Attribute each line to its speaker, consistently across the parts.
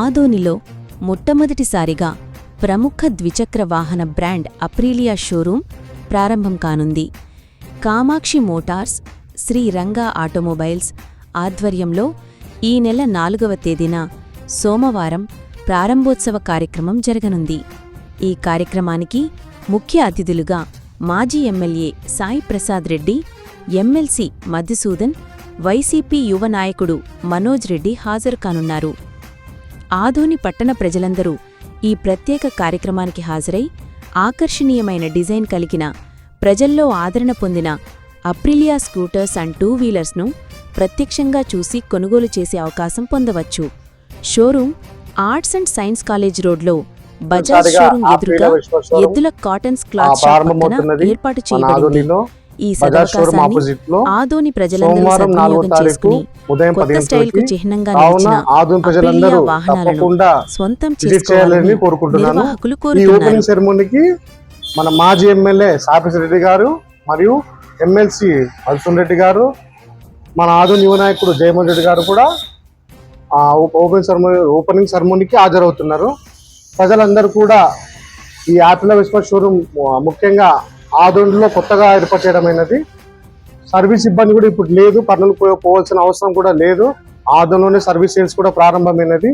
Speaker 1: ఆదోనిలో మొట్టమొదటిసారిగా ప్రముఖ ద్విచక్ర వాహన బ్రాండ్ అప్రీలియా షోరూం ప్రారంభం కానుంది. కామాక్షి మోటార్స్ శ్రీ రంగా ఆటోమొబైల్స్ ఆధ్వర్యంలో ఈ నెల నాలుగవ తేదీన సోమవారం ప్రారంభోత్సవ కార్యక్రమం జరగనుంది. ఈ కార్యక్రమానికి ముఖ్య అతిథులుగా మాజీ MLA Sai Prasad Reddy MLC Madhusudan YCP యువ నాయకుడు మనోజ్ రెడ్డి హాజరు కానున్నారు. ఆదోని పట్టణ ప్రజలందరూ ఈ ప్రత్యేక కార్యక్రమానికి హాజరై ఆకర్షణీయమైన డిజైన్ కలిగిన ప్రజల్లో ఆదరణ పొందిన అప్రిలియా స్కూటర్స్ అండ్ టూ వీలర్స్ను ప్రత్యక్షంగా చూసి కొనుగోలు చేసే అవకాశం పొందవచ్చు. Showroom arts and science college రోడ్లో బజాజ్ షోరూం ఎదురుగా ఎద్దుల కాటన్స్ క్లాత్ షాప్ ఏర్పాటు చేయబడింది. ఈ సదవకాశాన్ని
Speaker 2: లో
Speaker 1: ఆదోని ప్రజలందరూ సద్వినియోగం
Speaker 2: తారీఖు
Speaker 1: చేసుకుని
Speaker 2: ఉదయం
Speaker 1: కొత్త స్టైల్కు
Speaker 2: గంటలకి
Speaker 1: చిహ్నంగా
Speaker 2: కావున
Speaker 1: నిలిచిన
Speaker 2: ఆదోని ప్రజలందరూ
Speaker 1: అప్రిలియా వాహనాలను చేసుకోవాలని నిర్వాహకులు
Speaker 2: ఈ
Speaker 1: కోరుతున్నారు.
Speaker 2: ఓపెనింగ్ సెరమోనీకి మన మాజీ ఎమ్మెల్యే సాపిసి రెడ్డి గారు మరియు ఎమ్మెల్సీ అల్సున్ రెడ్డి గారు మన ఆదోని యువ నాయకుడు జయమోహన్ రెడ్డి గారు కూడా ఆ ఓపెన్ సెరమోనీ ఓపెనింగ్ సెరమోనీకి హాజరవుతున్నారు. ప్రజలందరూ కూడా ఈ యాపిల్ విశ్వ షోరూమ్ ముఖ్యంగా ఆదోనిలో కొత్తగా ఏర్పాటు చేయడమైనది సర్వీస్ ఇబ్బంది కూడా ఇప్పుడు లేదు. పనులు పోవాల్సిన అవసరం కూడా లేదు. ఆదోనిలోనే సర్వీస్ సేల్స్ కూడా ప్రారంభమైనది.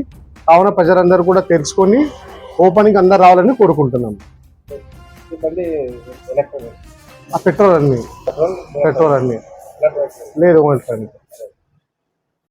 Speaker 2: కావున ప్రజలందరూ కూడా తెలుసుకొని ఓపెనింగ్ అందరు రావాలని కోరుకుంటున్నాం. ఆ పెట్రోల్ అన్ని. పెట్రోల్ అన్ని. లేదు ఓన్లీ